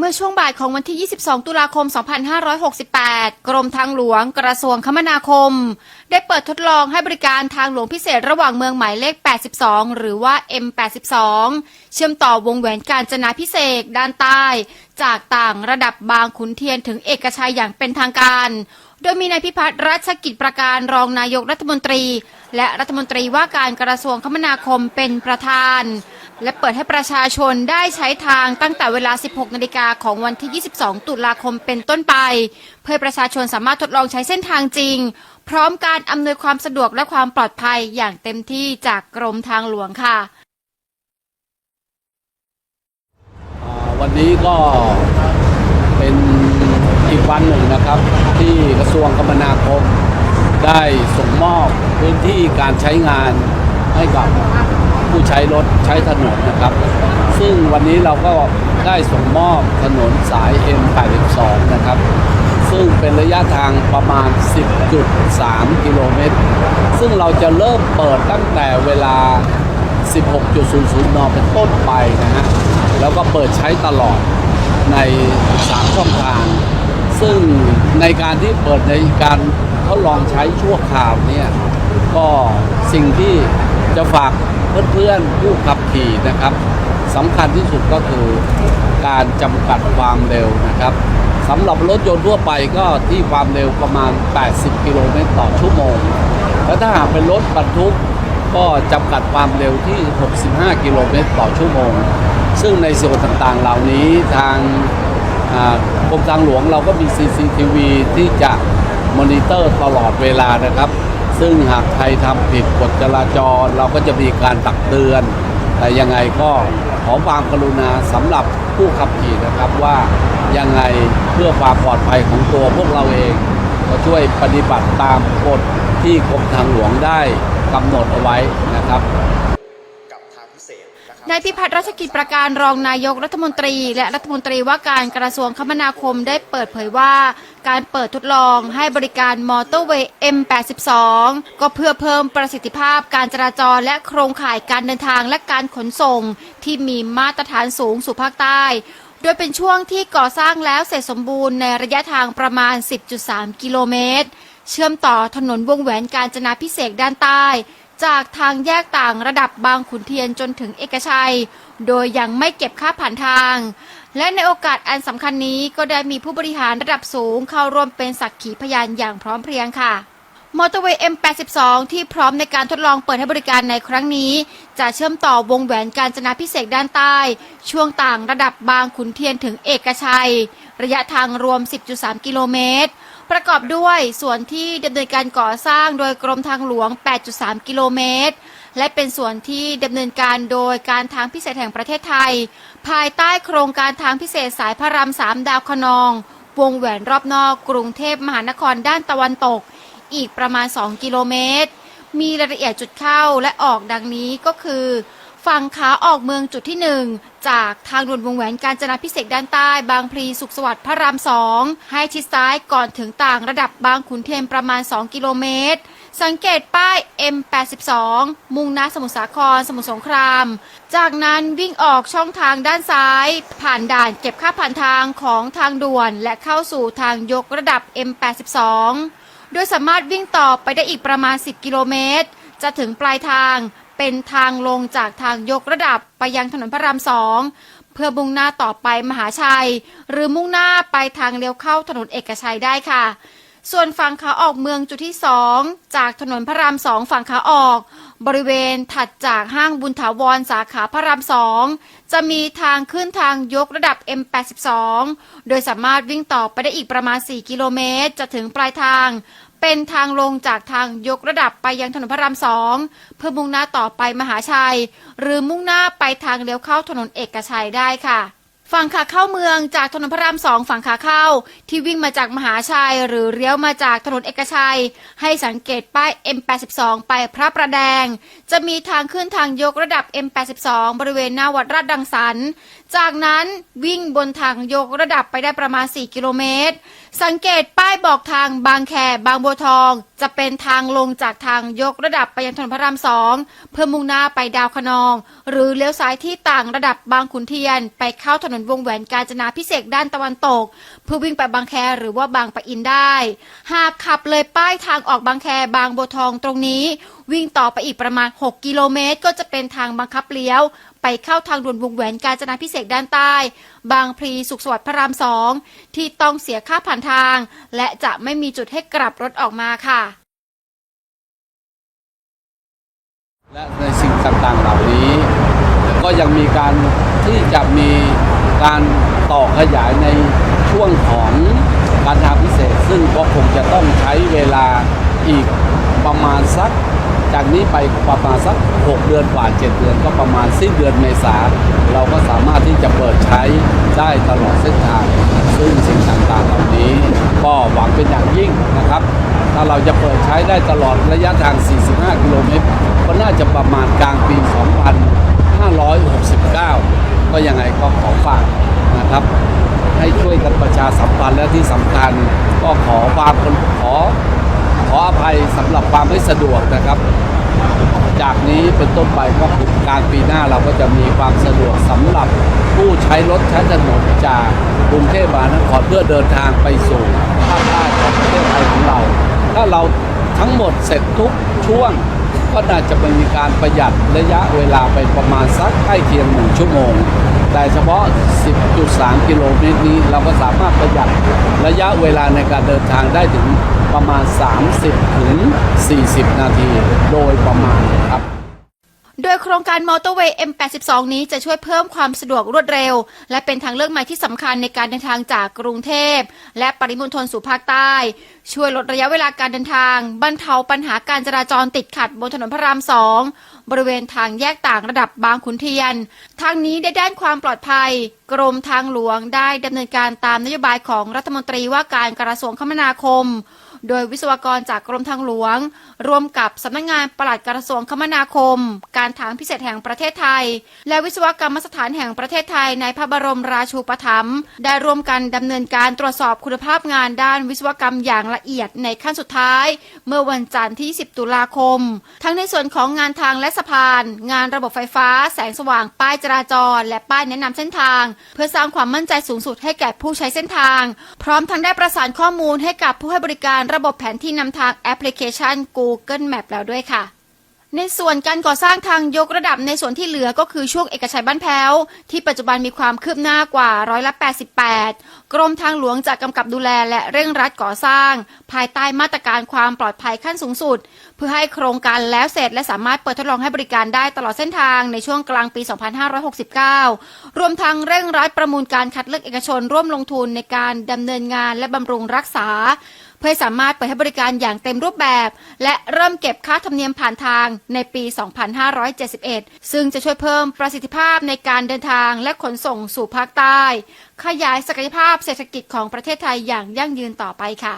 เมื่อช่วงบ่ายของวันที่ 22 ตุลาคม 2568 กรมทางหลวงกระทรวงคมนาคม ได้เปิดทดลองให้บริการทางหลวงพิเศษระหว่างเมืองหมายเลข 82 หรือว่า M82 เชื่อมต่อวงแหวนการจนาพิเศษด้านใต้ จากต่างระดับบางขุนเทียนถึงเอกชัยอย่างเป็นทางการ โดยมีนายพิพัฒน์รัชกิจประการรองนายกรัฐมนตรี และรัฐมนตรีว่าการกระทรวงคมนาคมเป็นประธาน และเปิดให้ประชาชนได้ใช้ทางตั้งแต่เวลา 16 นาฬิกาของวันที่ 22 ตุลาคมเป็นต้นไป เพื่อประชาชนสามารถทดลองใช้เส้นทางจริง พร้อมการอำนวยความสะดวกและความปลอดภัยอย่างเต็มที่จากกรมทางหลวงค่ะ วันนี้ก็เป็นอีกวันหนึ่งนะครับ ที่กระทรวงคมนาคมได้ส่งมอบพื้นที่การใช้งาน ให้กับผู้ใช้รถใช้ถนนนะครับ ซึ่งวันนี้เราก็ได้ส่งมอบถนนสาย M82 นะครับ ซึ่งเป็นระยะทางประมาณ 10.3 กิโลเมตร ซึ่งเราจะเริ่มเปิดตั้งแต่เวลา 16.00 น เป็นต้นไปนะฮะ แล้วก็เปิดใช้ตลอดใน 3 ช่องทาง ซึ่งในการที่เปิดในการทดลองใช้ชั่วคราวเนี่ย ก็สิ่งที่ จะฝากเพื่อนๆผู้ขับขี่นะครับสำคัญที่สุดก็คือการจำกัดความเร็วนะครับสำหรับรถยนต์ทั่วไปก็ที่ความเร็วประมาณ 80 กิโลเมตรต่อชั่วโมง แล้วถ้าหากเป็นรถบรรทุกก็จำกัดความเร็วที่ 65 กิโลเมตรต่อชั่วโมง ซึ่งในส่วนต่างๆ เหล่านี้ทางกรมทางหลวงเราก็มี CCTV ที่จะมอนิเตอร์ตลอดเวลานะครับ ซึ่งหากใครทำผิดกฎจราจร เราก็จะมีการตักเตือน แต่ยังไงก็ขอความกรุณาสำหรับผู้ขับขี่นะครับว่ายังไงเพื่อความปลอดภัยของตัวพวกเราเอง ก็ช่วยปฏิบัติตามกฎที่กรมทางหลวงได้กำหนดเอาไว้นะครับ นายพิพัฒน์รัชกิจประการรองนายกรัฐมนตรี และรัฐมนตรีว่าการกระทรวงคมนาคมได้เปิดเผยว่า การเปิดทดลองให้บริการมอเตอร์เวย์ M82 ก็เพื่อเพิ่มประสิทธิภาพการจราจรและโครงข่ายการเดินทางและการขนส่ง ที่มีมาตรฐานสูงสู่ภาคใต้ โดยเป็นช่วงที่ก่อสร้างแล้วเสร็จสมบูรณ์ในระยะทางประมาณ 10.3 กิโลเมตร เชื่อมต่อถนนวงแหวนการจนาพิเศษด้านใต้ จากทางแยกต่างระดับบางขุนเทียนจนถึงเอกชัย โดยยังไม่เก็บค่าผ่านทาง และในโอกาสอันสำคัญนี้ก็ได้มีผู้บริหารระดับสูงเข้าร่วมเป็นสักขีพยานอย่างพร้อมเพรียงค่ะมอเตอร์เวย์ M82 ที่พร้อมในการทดลองเปิดให้บริการในครั้งนี้ จะเชื่อมต่อวงแหวนการจนาพิเศษด้านใต้ ช่วงต่างระดับบางขุนเทียนถึงเอกชัย ระยะทางรวม 10.3 กิโลเมตร ประกอบด้วยส่วนที่ดำเนินการก่อสร้างโดยกรมทางหลวง 8.3 กิโลเมตร และเป็นส่วนที่ดำเนินการโดยการทางพิเศษแห่งประเทศไทย ภายใต้โครงการทางพิเศษสายพระรามสามดาวคะนอง วงแหวนรอบนอกกรุงเทพมหานครด้านตะวันตก อีกประมาณ 2 กิโลเมตร มีรายละเอียดจุดเข้าและออกดังนี้ก็คือ ฝั่งขาออกเมืองจุดที่ 1 จากทางด่วนวงแหวนการจนาพิเศษด้านใต้ บางพลีสุขสวัสดิ์พระรามสองให้ชิดซ้ายก่อนถึงต่างระดับบางขุนเทียนประมาณ 2 กิโลเมตร สังเกตป้าย M82 มุ่งหน้าสมุทรสาครสมุทรสงคราม จากนั้นวิ่งออกช่องทางด้านซ้าย ผ่านด่านเก็บค่าผ่านทางของทางด่วนและเข้าสู่ทางยกระดับ M82 โดยสามารถวิ่งต่อไปได้อีกประมาณ 10 กิโลเมตร จะถึงปลายทาง เป็นทางลงจากทางยกระดับไปยังถนนพระรามสองเพื่อมุ่งหน้าต่อไปมหาชัย หรือมุ่งหน้าไปทางเลี้ยวเข้าถนนเอกชัยได้ค่ะ ส่วนฝั่งขาออกเมืองจุดที่ 2 จากถนนพระรามสองฝั่งขาออก บริเวณถัดจากห้างบุญถาวรสาขาพระรามสองจะมีทางขึ้นทางยกระดับ M82 โดยสามารถวิ่งต่อไปได้อีกประมาณ 4 กิโลเมตร จะถึงปลายทาง เป็นทางลงจากทางยกระดับไปยังถนนพระรามสองเพื่อมุ่งหน้าต่อไปมหาชัย หรือมุ่งหน้าไปทางเลี้ยวเข้าถนนเอกชัยได้ค่ะฝั่งขาเข้าเมืองจากถนนพระรามสองฝั่งขาเข้า ที่วิ่งมาจากมหาชัย หรือเลี้ยวมาจากถนนเอกชัย ให้สังเกตป้าย M82 ไปพระประแดง จะมีทางขึ้นทางยกระดับ M82 บริเวณหน้าวัดราชดังสรรจากนั้นวิ่งบนทางยกระดับไปได้ประมาณ 4 กิโลเมตร สังเกตป้ายบอกทางบางแคบางบัวทอง จะเป็นทางลงจากทางยกระดับไปยังถนนพระรามสองเพื่อมุ่งหน้าไปดาวคะนอง หรือเลี้ยวซ้ายที่ต่างระดับบางขุนเทียน ไปเข้าถนนวงแหวนกาญจนาพิเศษด้านตะวันตก เพื่อวิ่งไปบางแคหรือว่าบางปะอินได้ หากขับเลยป้ายทางออกบางแคบางบัวทองตรงนี้ วิ่งต่อไปอีกประมาณ 6 กิโลเมตร ก็จะเป็นทางบังคับเลี้ยวไปเข้าทางด่วนวงแหวนกาญจนาพิเศษด้านใต้ บางพลีสุขสวัสดิ์พระรามสองที่ต้องเสียค่าผ่านทาง และจะไม่มีจุดให้กลับรถออกมาค่ะ และในสิ่งต่างๆเหล่านี้ ก็ยังมีการที่จะมีการต่อขยายในช่วงของการทางพิเศษ ซึ่งก็คงจะต้องใช้เวลาอีก ประมาณสัก จากนี้ไปประมาณสัก 6 เดือนกว่า 7 เดือนก็ประมาณสิ้นเดือนเมษาเราก็สามารถที่จะเปิดใช้ได้ตลอดเส้นทาง ซึ่งสิ่งต่างๆเหล่านี้ ก็หวังเป็นอย่างยิ่งนะครับ ถ้าเราจะเปิดใช้ได้ตลอดระยะทาง 45 กิโลเมตรก็น่าจะประมาณกลางปี 2569 ก็ยังไงก็ขอฝากนะครับให้ช่วยกันประชาสัมพันธ์และที่สำคัญก็ขอความขอ ขออภัยสำหรับความไม่สะดวกนะครับ จากนี้เป็นต้นไปก็คือการปีหน้าเราก็จะมีความสะดวกสำหรับผู้ใช้รถใช้ถนนจากกรุงเทพมหานครเพื่อเดินทางไปสู่ภาคใต้ของประเทศไทยของเรา ถ้าเราทั้งหมดเสร็จทุกช่วง ก็น่าจะเป็นมีการประหยัดระยะเวลาไปประมาณสักใกล้เคียงหนึ่งชั่วโมง แต่เฉพาะ 10.3 กิโลเมตรนี้ เราก็สามารถประหยัดระยะเวลาในการเดินทางได้ถึงประมาณ 30 ถึง 40 นาทีโดยประมาณ ดยโครงการมอเตอร์เวย์ M82 นี้จะช่วยเพิ่มความสะดวกรวดเร็ว และเป็นทางเลือกใหม่ที่สำคัญในการเดินทางจากกรุงเทพ และปริมณฑลสู่ภาคใต้ ช่วยลดระยะเวลาการเดินทาง บรรเทาปัญหาการจราจรติดขัดบนถนนพระรามสองบริเวณทางแยกต่างระดับบางขุนเทียน ทางนี้ได้ด้านความปลอดภัย กรมทางหลวงได้ดำเนินการตามนโยบายของรัฐมนตรีว่าการกระทรวงคมนาคม โดยวิศวกรจากกรมทางหลวง ร่วมกับสำนักงานปลัดกระทรวงคมนาคม การทางพิเศษแห่งประเทศไทย และวิศวกรรมสถานแห่งประเทศไทยในพระบรมราชูปถัมภ์ได้ร่วมกันดำเนินการตรวจสอบคุณภาพงานด้านวิศวกรรมอย่างละเอียดในขั้นสุดท้าย เมื่อวันจันทร์ที่ 10 ตุลาคม ทั้งในส่วนของงานทางและสะพาน งานระบบไฟฟ้า แสงสว่างป้ายจราจร และป้ายแนะนำเส้นทาง เพื่อสร้างความมั่นใจสูงสุดให้แก่ผู้ใช้เส้นทาง พร้อมทั้งได้ประสานข้อมูลให้กับผู้ให้บริการระระบบแผนที่นำทางแอปพลิเคชัน Google Map แล้วด้วยค่ะ ในส่วนการก่อสร้างทางยกระดับในส่วนที่เหลือก็คือช่วงเอกชัยบ้านแพ้ว ที่ปัจจุบันมีความคืบหน้ากว่าร้อยละ88 กรมทางหลวงจะกำกับดูแลและเร่งรัดก่อสร้าง ภายใต้มาตรการความปลอดภัยขั้นสูงสุด เพื่อให้โครงการแล้วเสร็จและสามารถเปิดทดลองให้บริการได้ตลอดเส้นทางในช่วงกลางปี 2569 รวมทั้งเร่งรัดประมูลการคัดเลือกเอกชนร่วมลงทุนในการดำเนินงานและบำรุงรักษา เพื่อสามารถเปิดให้บริการอย่างเต็มรูปแบบ และเริ่มเก็บค่าธรรมเนียมผ่านทางในปี 2571 ซึ่งจะช่วยเพิ่มประสิทธิภาพในการเดินทางและขนส่งสู่ภาคใต้ ขยายศักยภาพเศรษฐกิจของประเทศไทยอย่างยั่งยืนต่อไปค่ะ